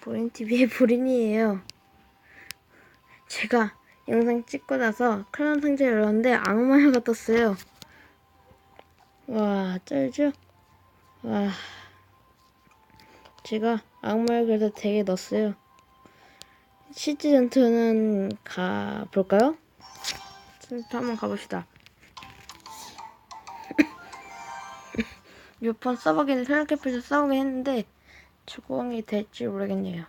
보린TV의 보린이에요. 제가 영상 찍고 나서 클라운 상자 열었는데 악마가 떴어요. 와, 쩔죠? 와. 제가 악마를 그래도 되게 넣었어요. 시즌2는 가볼까요? 시즌2 한번 가봅시다. 몇 번 써보긴 생각해보서 써보긴 했는데 적응이 될지 모르겠네요.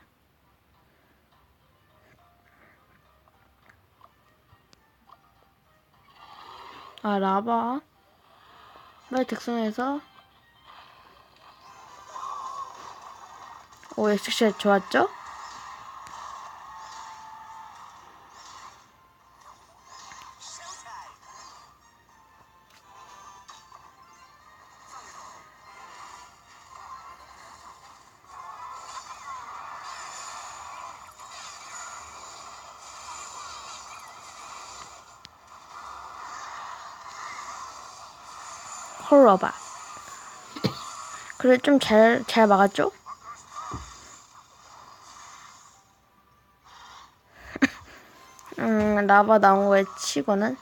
아 라바 말 특성에서 오 엑스샷 좋았죠? 홀러바. 그래 좀 잘 잘 막았죠? 음 라바 나온 거에 치고는?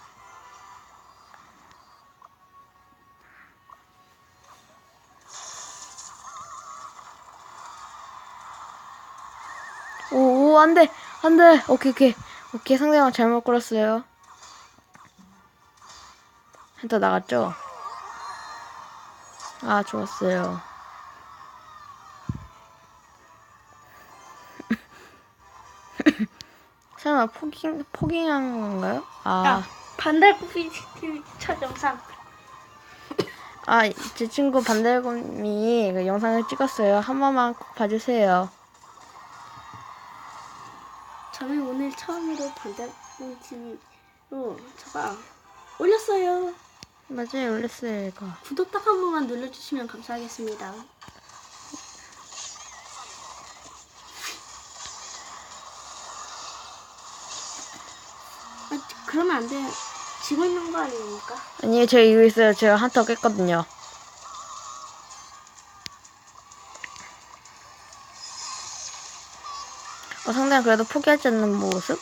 오, 오 안돼 안돼. 오케이 오케이. 오케이 상대방 잘못 끌었어요. 일단 나갔죠? 아, 좋았어요. 설마 포깅, 포깅한 건가요? 아, 야, 반달코피 TV 첫 영상. 아, 제 친구 반달곰이 그 영상을 찍었어요. 한 번만 꼭 봐주세요. 저는 오늘 처음으로 반달코피 TV로 제가 올렸어요. 맞아요, 올렸어요, 이거. 구독 딱 한 번만 눌러주시면 감사하겠습니다. 아, 그러면 안 돼요. 지고 있는 거 아닙니까? 아니, 저 이거 있어요. 제가 한턱 깼거든요. 어, 상대는 그래도 포기하지 않는 모습?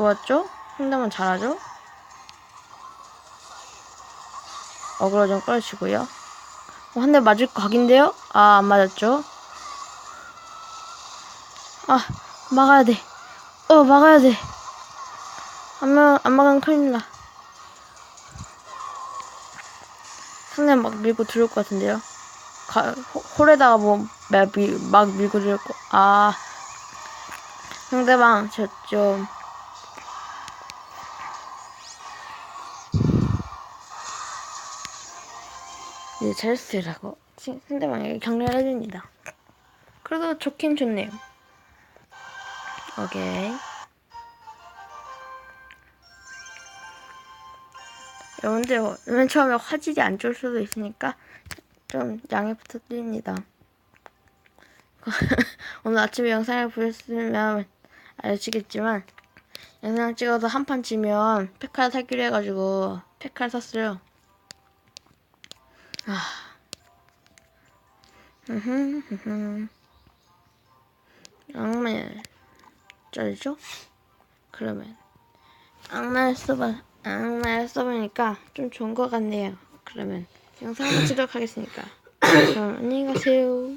좋았죠? 상대만 잘하죠? 어그로 좀 끌어주고요. 어, 한대 맞을 각인데요? 아, 안 맞았죠? 아, 막아야 돼. 어, 막아야 돼. 안, 막, 안 막으면 큰일 나. 상대 막 밀고 들어올 것 같은데요? 가, 호, 홀에다가 뭐, 막, 밀, 막 밀고 들어올 거. 아, 상대방, 저, 좀, 이제 잘했으라고 상대방에게 격려를 해줍니다. 그래도 좋긴 좋네요. 오케이. 여러분들 맨 처음에 화질이 안 좋을 수도 있으니까 좀 양해 부탁드립니다. 오늘 아침에 영상을 보셨으면 아시겠지만 영상 찍어서 한 판 지면 페카를 사기로 해가지고 페카를 샀어요. 아. 악마를 쩔죠? 그러면 악마를 써봐 악마를 써보니까 좀 좋은 것 같네요. 그러면 영상 한번 찍도록 하겠습니까? 그럼 안녕히 가세요.